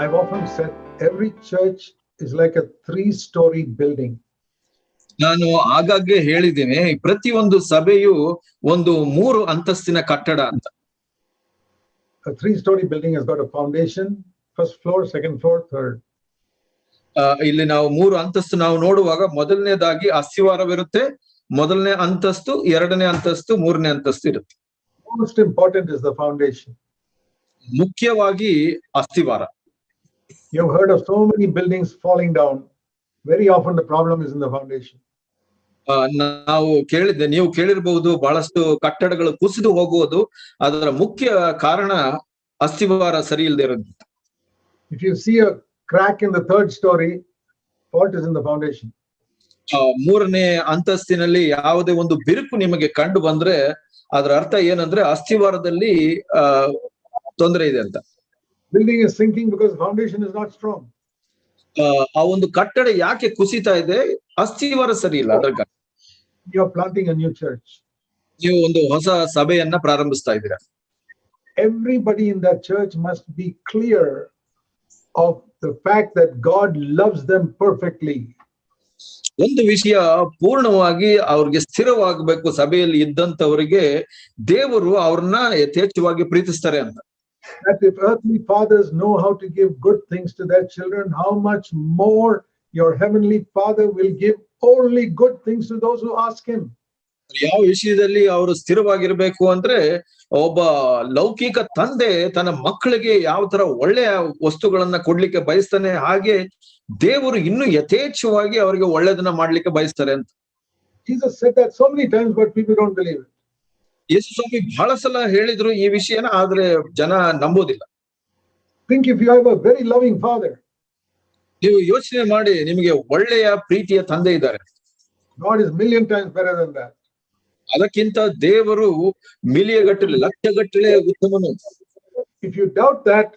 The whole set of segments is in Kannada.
I've often said every church is like a three story building. ನಾನು ಆಗಾಗ್ಗೆ ಹೇಳಿದ್ದೇನೆ ಪ್ರತಿಯೊಂದು ಸಭೆಯು ಒಂದು ಮೂರು ಅಂತಸ್ತಿನ ಕಟ್ಟಡ ಅಂತ. Three storey building foundation first floor second floor third ಇಲ್ಲಿ ನಾವು ಮೂರು ಅಂತಸ್ತು ನಾವು ನೋಡುವಾಗ ಮೊದಲನೇದಾಗಿ ಅಸ್ಥಿವಾರವಿರುತ್ತೆ ಮೊದಲನೇ ಅಂತಸ್ತು ಎರಡನೇ ಅಂತಸ್ತು ಮೂರನೇ ಅಂತಸ್ತು ಇರುತ್ತೆ. Most important is the foundation ಮುಖ್ಯವಾಗಿ ಅಸ್ಥಿವಾರ You've heard of so many buildings falling down. Very often the problem is in the foundation. ನಾವು ಕೇಳಿದ್ದೆ ನೀವು Balastu, ಬಹಳಷ್ಟು ಕಟ್ಟಡಗಳು ಕುಸಿದು ಹೋಗುವುದು ಅದರ ಮುಖ್ಯ ಕಾರಣ ಅಸ್ಥಿವಾರ ಸರಿ ಇಲ್ಲದೆ ಇರೋದು If you see a crack in the third story, fault is in the foundation. ಆ, ಮೂರನೇ ಅಂತಸ್ತಿನಲ್ಲಿ ಯಾವುದೇ ಒಂದು ಬಿರುಕು ನಿಮಗೆ ಕಂಡು ಬಂದ್ರೆ ಅದರ ಅರ್ಥ ಏನಂದ್ರೆ ಅಸ್ಥಿವಾರದಲ್ಲಿ ತೊಂದರೆ ಇದೆ ಅಂತ building is sinking because foundation is not strong ಆ ಒಂದು ಕಟ್ಟಡ ಯಾಕೆ ಕುಸಿತಾ ಇದೆ? ಅಸ್ಥಿವರ ಸರಿ ಇಲ್ಲ ಅದರ ಕಾರಣ. You are planting a new church ನೀವು ಒಂದು ಹೊಸ ಸಭೆಯನ್ನ ಪ್ರಾರಂಭಿಸ್ತಾ ಇದ್ದೀರಾ? Everybody in the church must be clear of the fact that God loves them perfectly ಒಂದು ವಿಷಯ ಪೂರ್ಣವಾಗಿ ಅವ್ರಿಗೆ ಸ್ಥಿರವಾಗಬೇಕು ಸಭೆಯಲ್ಲಿ ಇದ್ದಂತವರಿಗೆ ದೇವರು ಅವ್ರನ್ನ ಯಥೇಚ್ಛವಾಗಿ ಪ್ರೀತಿಸ್ತಾರೆ ಅಂತ. That if earthly fathers know how to give good things to their children, how much more your heavenly Father will give only good things to those who ask Him. ಯಾವ ವಿಷಯದಲ್ಲಿ ಅವರು ಸ್ಥಿರವಾಗಿರ್ಬೇಕು ಅಂದ್ರೆ ಒಬ್ಬ ಲೌಕಿಕ ತಂದೆ ತನ್ನ ಮಕ್ಕಳಿಗೆ ಯಾವ ತರ ಒಳ್ಳೆಯ ವಸ್ತುಗಳನ್ನ ಕೊಡ್ಲಿಕ್ಕೆ ಬಯಸ್ತಾನೆ ಹಾಗೆ ದೇವರು ಇನ್ನು ಯಥೇಚ್ಛವಾಗಿ ಅವರಿಗೆ ಒಳ್ಳೆದನ್ನ ಮಾಡ್ಲಿಕ್ಕೆ ಬಯಸ್ತಾರೆ ಅಂತ Jesus said that so many times, but people don't believe it. ಯೇಸು ಸ್ವಾಮಿ ಬಹಳ ಸಲ ಹೇಳಿದ್ರು ಈ ವಿಷಯನ ಆದ್ರೆ ಜನ ನಂಬೋದಿಲ್ಲ. Think if you have a very loving father ನೀವು ಯೋಚನೆ ಮಾಡಿ ನಿಮಗೆ ಒಳ್ಳೆಯ ಪ್ರೀತಿಯ ತಂದೆ ಇದ್ದಾರೆ. ಗಾಡ್ ಇಸ್ ಮಿಲಿಯನ್ ಟೈಮ್ಸ್ ಬೆರೆ ದಂತ ಅದಕ್ಕಿಂತ ದೇವರು ಮಿಲಿಯ ಗಟ್ಟಲೆ ಲಕ್ಷ ಗಟ್ಟಲೆ ಉತ್ತಮನು. If you doubt that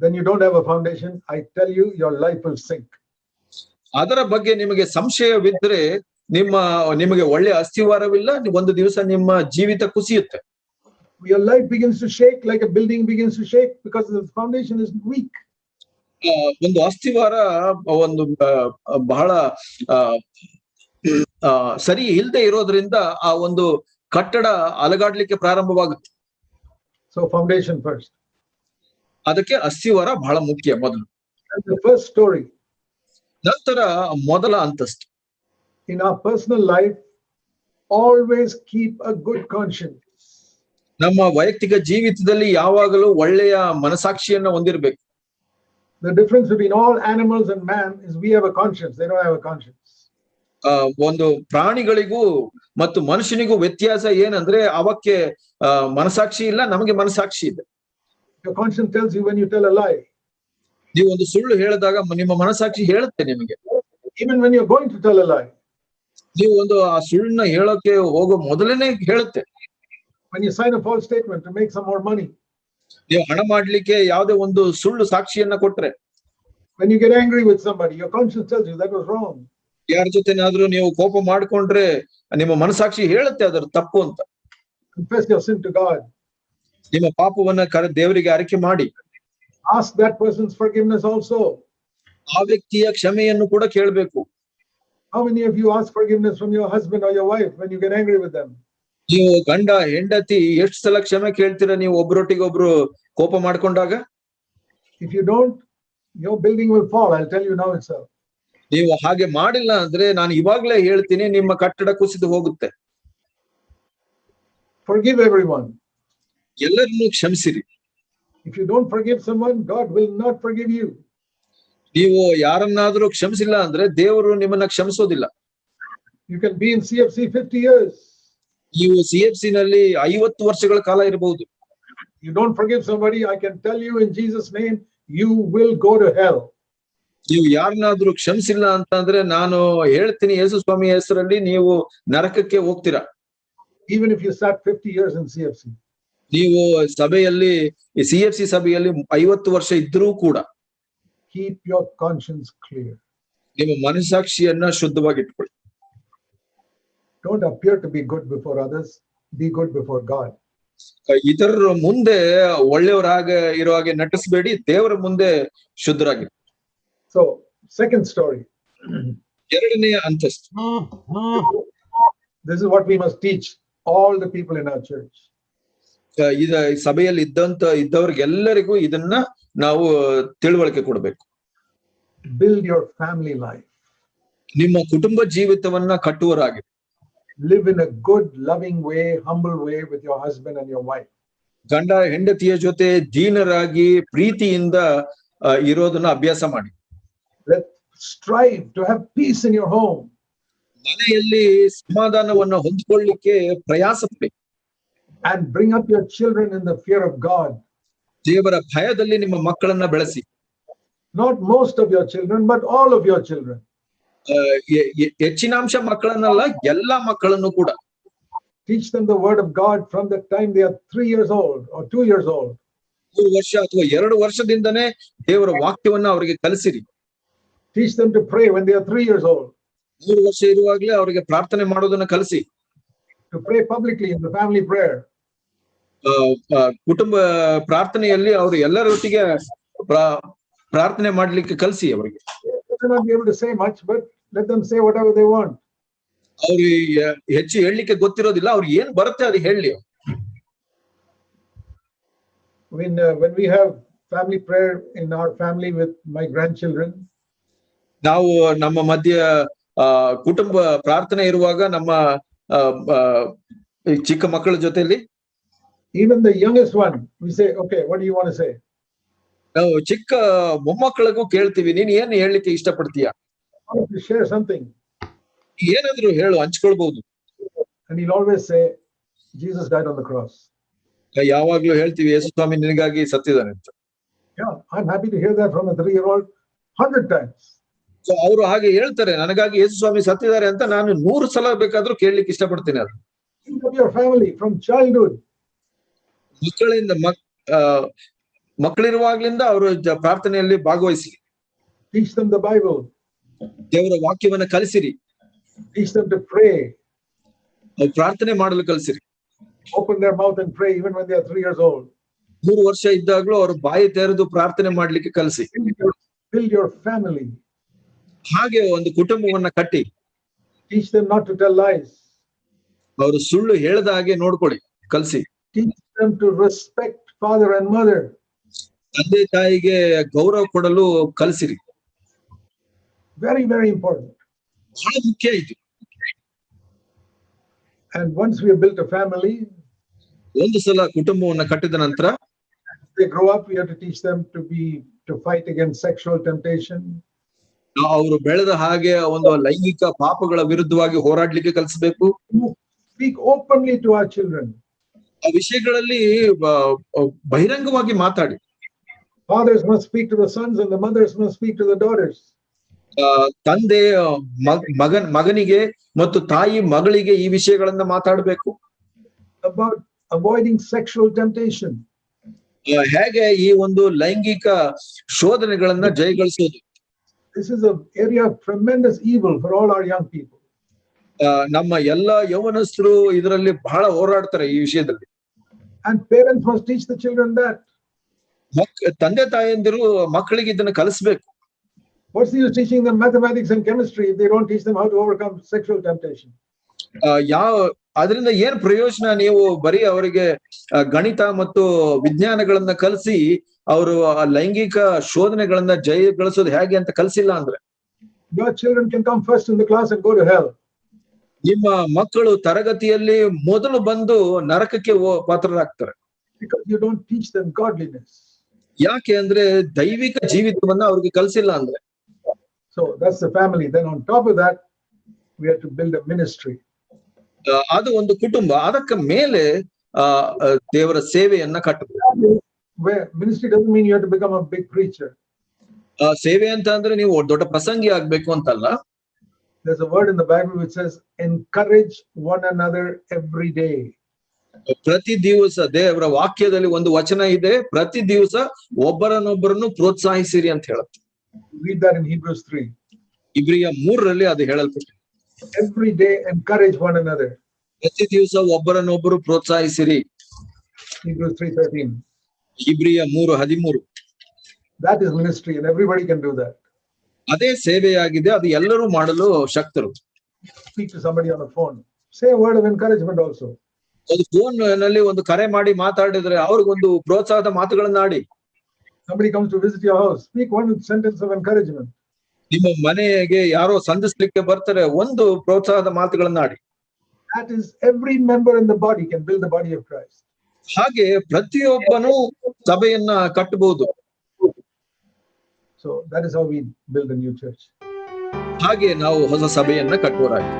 then you don't have a foundation I tell you your life will sink ಅದರ ಬಗ್ಗೆ ನಿಮಗೆ ಸಂಶಯವಿದ್ರೆ ನಿಮ್ಮ ನಿಮಗೆ ಒಳ್ಳೆ ಅಸ್ಥಿವಾರವಿಲ್ಲ ಒಂದು ದಿವಸ ನಿಮ್ಮ ಜೀವಿತ ಕುಸಿಯುತ್ತೆ. Your life begins to shake like a building begins to shake because the foundation is weak. ಒಂದು ಅಸ್ಥಿವಾರ ಒಂದು ಬಹಳ ಸರಿ ಇಲ್ಲದೆ ಇರೋದ್ರಿಂದ ಆ ಒಂದು ಕಟ್ಟಡ ಅಲಗಾಡ್ಲಿಕ್ಕೆ ಪ್ರಾರಂಭವಾಗುತ್ತೆ. So, foundation first. ಅದಕ್ಕೆ ಅಸ್ಥಿವಾರ ಬಹಳ ಮುಖ್ಯ ಮೊದಲು. First storey first story. ನಂತರ ಮೊದಲ ಅಂತಸ್ತು. In our personal life, always keep a good conscience. ನಮ್ಮ ವೈಯಕ್ತಿಕ ಜೀವಿತದಲ್ಲಿ ಯಾವಾಗಲೂ ಒಳ್ಳೆಯ ಮನಸಾಕ್ಷಿಯನ್ನು ಹೊಂದಿರಬೇಕು The difference between all animals and man is we have a conscience, they don't have a conscience. ಆ, ಒಂದು ಪ್ರಾಣಿಗಳಿಗೂ ಮತ್ತು ಮನುಷ್ಯನಿಗೂ ವ್ಯತ್ಯಾಸ ಏನಂದ್ರೆ ಅವಕ್ಕೆ ಆ, ಮನಸಾಕ್ಷಿ ಇಲ್ಲ ನಮಗೆ ಮನಸಾಕ್ಷಿ ಇದೆ Your conscience tells you when you tell a lie. ನೀವು ಒಂದು ಸುಳ್ಳು ಹೇಳಿದಾಗ nimma ನಿಮ್ಮ ಮನಸಾಕ್ಷಿ ಹೇಳುತ್ತೆ ನಿಮಗೆ Even when you're going to tell a lie, ನೀವು ಒಂದು ಆ ಸುಳ್ಳನ್ನ ಹೇಳೋಕೆ ಹೋಗೋ ಮೊದಲನೇ ಹೇಳುತ್ತೆ when you sign a false statement to make some more money, ನೀವು ಹಣ ಮಾಡ್ಲಿಕ್ಕೆ ಯಾವುದೇ ಒಂದು ಸುಳ್ಳು ಸಾಕ್ಷಿಯನ್ನ ಕೊಟ್ರೆ when you get angry with somebody, your conscience tells you that was wrong. ಯಾರ ಜೊತೆನಾದ್ರೂ ನೀವು ಕೋಪ ಮಾಡ್ಕೊಂಡ್ರೆ ನಿಮ್ಮ ಮನಸಾಕ್ಷಿ ಹೇಳುತ್ತೆ ಅದರ ತಪ್ಪು ಅಂತ Confess your sin to God. ನಿಮ್ಮ ಪಾಪವನ್ನ ಕರೆ ದೇವರಿಗೆ ಅರಿಕೆ ಮಾಡಿ Ask that person's forgiveness also. ಆ ವ್ಯಕ್ತಿಯ ಕ್ಷಮೆಯನ್ನು ಕೂಡ ಕೇಳಬೇಕು How many of you ask forgiveness from your husband or your wife when you get angry with them? ನೀವು ಗಂಡ ಹೆಂಡತಿ ಎಷ್ಟು ಸಲ ಕ್ಷಮೆ ಕೇಳ್ತೀರಾ ನೀವು ಒಬ್ರೊಟ್ಟಿಗೆ ಒಬ್ರು ಕೋಪ ಮಾಡ್ಕೊಂಡಾಗ If you don't, your building will fall. I'll tell you now itself. ನೀವು ಹಾಗೆ ಮಾಡಿಲ್ಲ ಅಂದ್ರೆ ನಾನು ಇವಾಗ್ಲೇ ಹೇಳ್ತೀನಿ ನಿಮ್ಮ ಕಟ್ಟಡ ಕುಸಿದು ಹೋಗುತ್ತೆ Forgive everyone. ಎಲ್ಲರನ್ನೂ ಕ್ಷಮಿಸಿರಿ If you don't forgive someone, God will not forgive you. ನೀವು ಯಾರನ್ನಾದ್ರೂ ಕ್ಷಮಿಸಿಲ್ಲ ಅಂದ್ರೆ ದೇವರು ನಿಮ್ಮನ್ನ ಕ್ಷಮಿಸೋದಿಲ್ಲ. You can be in C F C fifty years ನೀವು ಸಿ ಎಫ್ ಸಿ ನಲ್ಲಿ ಐವತ್ತು ವರ್ಷಗಳ ಕಾಲ ಇರಬಹುದು. You don't forgive somebody, I can tell you in Jesus name you will go to hell ನೀವು ಯಾರನ್ನಾದ್ರೂ ಕ್ಷಮಿಸಿಲ್ಲ ಅಂತಂದ್ರೆ ನಾನು ಹೇಳ್ತೀನಿ ಯೇಸು ಸ್ವಾಮಿ ಹೆಸರಲ್ಲಿ ನೀವು ನರಕಕ್ಕೆ ಹೋಗ್ತೀರಾ. Even if you start fifty years in C F C ನೀವು ಸಭೆಯಲ್ಲಿ ಸಿ ಎಫ್ ಸಿ ಸಭೆಯಲ್ಲಿ ಐವತ್ತು ವರ್ಷ ಇದ್ರೂ ಕೂಡ ಕೀಪ್ ಯುವರ್ ಕಾನ್ಶಿಯನ್ಸ್ ಕ್ಲಿಯರ್ ನಿಮ್ಮ ಮನಸಾಕ್ಷಿಯನ್ನ ಶುದ್ಧವಾಗಿ ಇಟ್ಕೊಳ್ಳಿ don't appear to be good before others be good before God ಇತರ ಮುಂದೆ ಒಳ್ಳೆಯವರಾಗ ಇರೋ ಹಾಗೆ ನಟಿಸಬೇಡಿ ದೇವರ ಮುಂದೆ ಶುದ್ಧರಾಗಿ. ಸೊ ಸೆಕೆಂಡ್ ಸ್ಟೋರಿ ಎರಡನೇ ಅಂತಸ್ತ್. This is what we must teach all people in our church ಇದ ಸಭೆಯಲ್ಲಿ ಇದ್ದಂತ ಇದ್ದವ್ರಿಗೆಲ್ಲರಿಗೂ ಇದನ್ನ ನಾವು ತಿಳುವಳಿಕೆ ಕೊಡಬೇಕು. ಬಿಲ್ಡ್ your ಫ್ಯಾಮಿಲಿ ಲೈಫ್ ನಿಮ್ಮ ಕುಟುಂಬ ಜೀವಿತವನ್ನ ಕಟ್ಟುವರಾಗಿ. Live in a good loving way humble way with your husband and your wife ಗಂಡ ಹೆಂಡತಿಯ ಜೊತೆ ದೀನರಾಗಿ ಪ್ರೀತಿಯಿಂದ ಇರೋದನ್ನ ಅಭ್ಯಾಸ ಮಾಡಿ. Strive to have peace in your home home. ಮನೆಯಲ್ಲಿ ಸಮಾಧಾನವನ್ನ ಹೊಂದಿಕೊಳ್ಳಿಕ್ಕೆ ಪ್ರಯಾಸ ಪಡಿ. and bring up your children in the fear of God. ದೇವರ ಭಯದಲ್ಲಿ ನಿಮ್ಮ ಮಕ್ಕಳನ್ನ ಬೆಳೆಸಿ Not most of your children, but all of your children. ಆ, ಎ- ಎ- ಹೆಚ್ಚಿನಾಂಶ ಮಕ್ಕಳನ್ನಲ್ಲ ಎಲ್ಲಾ ಮಕ್ಕಳನ್ನು ಕೂಡ Teach them the word of God from the time they are three years old or two years old. ಮೂರು ವರ್ಷ ಅಥವಾ ಎರಡು ವರ್ಷದಿಂದನೇ ದೇವರ ವಾಕ್ಯವನ್ನ ಅವರಿಗೆ ಕಲಿಸಿರಿ Teach them to pray when they are three years old, ಮೂರು ವರ್ಷ ಇರುವಾಗಲೇ ಅವರಿಗೆ ಪ್ರಾರ್ಥನೆ ಮಾಡೋದನ್ನ ಕಲಿಸಿ to pray publicly in the family prayer. ಕುಟುಂಬ ಪ್ರಾರ್ಥನೆಯಲ್ಲಿ ಅವರು ಎಲ್ಲರೊಟ್ಟಿಗೆ ಪ್ರಾ- ಪ್ರಾರ್ಥನೆ ಮಾಡ್ಲಿಕ್ಕೆ ಕಲಸಿ ಅವರಿಗೆ. ಅವ್ರಿಗೆ ಹೆಚ್ಚು ಹೇಳಲಿಕ್ಕೆ ಗೊತ್ತಿರೋದಿಲ್ಲ ಅವ್ರಿಗೆ ಏನ್ ಬರುತ್ತೆ ಅದು ಹೇಳಿ When, uh, when we have family prayer in our family with my grandchildren, ನಾವು ನಮ್ಮ ಮಧ್ಯ ಕುಟುಂಬ ಪ್ರಾರ್ಥನೆ ಇರುವಾಗ ನಮ್ಮ ಚಿಕ್ಕ ಮಕ್ಕಳ ಜೊತೆಲಿ even the youngest one, we say, okay, what do you want to say? ನಾವು ಚಿಕ್ಕ ಮೊಮ್ಮಕ್ಕಳಿಗೂ ಕೇಳ್ತೀವಿ ನೀನ್ ಏನ್ ಹೇಳಲಿಕ್ಕೆ ಇಷ್ಟಪಡ್ತೀಯ padthiya want to share something. yenadru ಹೇಳು ಹಂಚ್ಕೊಳ್ಬಹುದು always say, Jesus died on the cross. ಯಾವಾಗ್ಲೂ ಹೇಳ್ತೀವಿ ಯೇಸು ಸ್ವಾಮಿ ನಿನಗಾಗಿ ಸತ್ತಿದ್ದಾನೆ ಅಂತ Yeah, I'm happy to hear that from a three year old hundred times. So ಅವರು ಹಾಗೆ ಹೇಳ್ತಾರೆ ನನಗಾಗಿ ಯೇಸು ಸ್ವಾಮಿ ಸತ್ತಿದ್ದಾರೆ ಅಂತ ನಾನು 100 ಸಲ ಬೇಕಾದ್ರೂ ಕೇಳ್ಲಿಕ್ಕೆ ಇಷ್ಟಪಡ್ತೀನಿ ಅದು your family from childhood. ಮಕ್ಕಳಿಂದ ಮಕ್ ಮಕ್ಕಳಿರುವಾಗ್ಲಿಂದ ಅವರು ಪ್ರಾರ್ಥನೆಯಲ್ಲಿ ಭಾಗವಹಿಸಲಿ ಬೈಬಲ್ ದೇವರ ವಾಕ್ಯವನ್ನು ಕಲಿಸಿರಿ. ಪ್ರಾರ್ಥನೆ ಮಾಡಲು ಕಲಿಸಿರಿ. Open mouth pray even three years ಮೂರು ವರ್ಷ ಇದ್ದಾಗಲೂ ಅವರು ಬಾಯಿ ತೆರೆದು ಪ್ರಾರ್ಥನೆ ಮಾಡ್ಲಿಕ್ಕೆ ಕಲಿಸಿ. ಯುವರ್ ಫ್ಯಾಮಿಲಿ ಹಾಗೆ ಒಂದು ಕುಟುಂಬವನ್ನ ಕಟ್ಟಿ. ನಾಟ್ ಟು ಟೆಲ್ ಲೈಸ್ ಅವರು ಸುಳ್ಳು ಹೇಳದ ಹಾಗೆ ನೋಡ್ಕೊಳ್ಳಿ ಕಲಿಸಿ. Teach them to respect father and mother. ತಂದೆ ತಾಯಿಗೆ ಗೌರವ ಕೊಡಲು ಕಲಿಸಿರಿ Very, very important. ಬಹಳ ಮುಖ್ಯ ಇದು And once we have built a family, ಒಂದು ಸಲ ಕುಟುಂಬವನ್ನ ಕಟ್ಟಿದ ನಂತರ they grow up, we have to teach them to be to fight against sexual temptation, ಅವರು ಬೆಳೆದ ಹಾಗೆ ಒಂದು ಲೈಂಗಿಕ ಪಾಪಗಳ ವಿರುದ್ಧವಾಗಿ ಹೋರಾಡ್ಲಿಕ್ಕೆ ಕಲಿಸಬೇಕು speak openly to our children. ಆ ವಿಷಯಗಳಲ್ಲಿ ಬಹಿರಂಗವಾಗಿ ಮಾತಾಡಿ. Fathers must speak to the sons and the mothers must speak to the daughters ತಂದೆ ಮಗನ್ ಮಗನಿಗೆ ಮತ್ತು ತಾಯಿ ಮಗಳಿಗೆ ಈ ವಿಷಯಗಳನ್ನ ಮಾತಾಡಬೇಕು. ಅಬೌಟ್ ಅವಾಯ್ಡಿಂಗ್ ಸೆಕ್ಷುವಲ್ ಟೆಂಪ್ಟೇಷನ್ ಹೇಗೆ ಈ ಒಂದು ಲೈಂಗಿಕ ಶೋಧನೆಗಳನ್ನ ಜಯಗಳಿಸೋದು. This is a area tremendous evil for all our young people ನಮ್ಮ ಎಲ್ಲ ಯೌವನಸ್ಥರು ಇದರಲ್ಲಿ ಬಹಳ ಹೋರಾಡ್ತಾರೆ ಈ ವಿಷಯದಲ್ಲಿ. And parents must teach the children that. ತಂದೆ ತಾಯಂದಿರು ಮಕ್ಕಳಿಗೆ ಇದನ್ನ ಕಲಿಸ್ಬೇಕು What's the use teaching them mathematics and chemistry if they don't teach them how to overcome sexual temptation? ಯಾವ ಅದರಿಂದ ಏನ್ ಪ್ರಯೋಜನ ನೀವು ಬರೀ ಅವರಿಗೆ ಗಣಿತ ಮತ್ತು ವಿಜ್ಞಾನಗಳನ್ನ ಕಲಿಸಿ ಅವರು ಲೈಂಗಿಕ ಶೋಧನೆಗಳನ್ನ ಜಯಗಳಿಸೋದು ಹೇಗೆ ಅಂತ ಕಲಿಸಿಲ್ಲ ಅಂದ್ರೆ Your children can come first in the class and go to hell. ನಿಮ್ಮ ಮಕ್ಕಳು ತರಗತಿಯಲ್ಲಿ ಮೊದಲು ಬಂದು ನರಕಕ್ಕೆ ಪಾತ್ರರಾಗ್ತಾರೆ. ಯಾಕೆ ಅಂದ್ರೆ ದೈವಿಕ ಜೀವಿತವನ್ನ ಅವ್ರಿಗೆ ಕಲಿಸಿಲ್ಲ ಅಂದ್ರೆ. ಸೊ ಫ್ಯಾಮಿಲಿ ಮಿನಿಸ್ಟ್ರಿ ಅದು ಒಂದು ಕುಟುಂಬ. ಅದಕ್ಕೆ ಮೇಲೆ ದೇವರ ಸೇವೆಯನ್ನ ಕಟ್ಟಬೇಕು. ಸೇವೆ ಅಂತ ಅಂದ್ರೆ ನೀವು ದೊಡ್ಡ ಪ್ರಸಂಗಿ ಆಗ್ಬೇಕು ಅಂತಲ್ಲ. There's a word in the Bible which says, encourage one another every day. ಪ್ರತಿ ದಿವಸ ದೇವರ ವಾಕ್ಯದಲ್ಲಿ ಒಂದು ವಚನ ಇದೆ ಪ್ರತಿ ದಿವಸ ಒಬ್ಬರನ್ನೊಬ್ಬರನ್ನು ಪ್ರೋತ್ಸಾಹಿಸಿರಿ ಅಂತ ಹೇಳುತ್ತೆ Read that in Hebrews 3. ಇಬ್ರಿಯ ಮೂರರಲ್ಲಿ ಅದು ಹೇಳಲ್ಪಟ್ಟಿದೆ Every day, encourage one another. ಪ್ರತಿ ದಿವಸ ಒಬ್ಬರನ್ನೊಬ್ಬರು ಪ್ರೋತ್ಸಾಹಿಸಿರಿ Hebrews 3:13. ಇಬ್ರಿಯ ಮೂರು ಹದಿಮೂರು That is ministry, and everybody can do that. ಅದೇ ಸೇವೆಯಾಗಿದೆ ಅದು ಎಲ್ಲರೂ ಮಾಡಲು ಶಕ್ತರು. ಒಂದು ಫೋನ್ನಲ್ಲಿ ಒಂದು ಕರೆ ಮಾಡಿ ಮಾತಾಡಿದ್ರೆ ಅವ್ರಿಗೊಂದು ಪ್ರೋತ್ಸಾಹದ ಮಾತುಗಳನ್ನ ಆಡಿ. ನಿಮ್ಮ ಮನೆಗೆ ಯಾರೋ ಸಂಧಿಸ್ಲಿಕ್ಕೆ ಬರ್ತಾರೆ ಒಂದು ಪ್ರೋತ್ಸಾಹದ ಮಾತುಗಳನ್ನ ಆಡಿ That is every member in the body can build the body of Christ. ಹಾಗೆ ಪ್ರತಿಯೊಬ್ಬನು ಸಭೆಯನ್ನ ಕಟ್ಟಬಹುದು So that is how we build a new church. ಹಾಗೆ ನಾವು ಹೊಸ ಸಭೆಯನ್ನ ಕಟ್ಟುವರಾಗಿ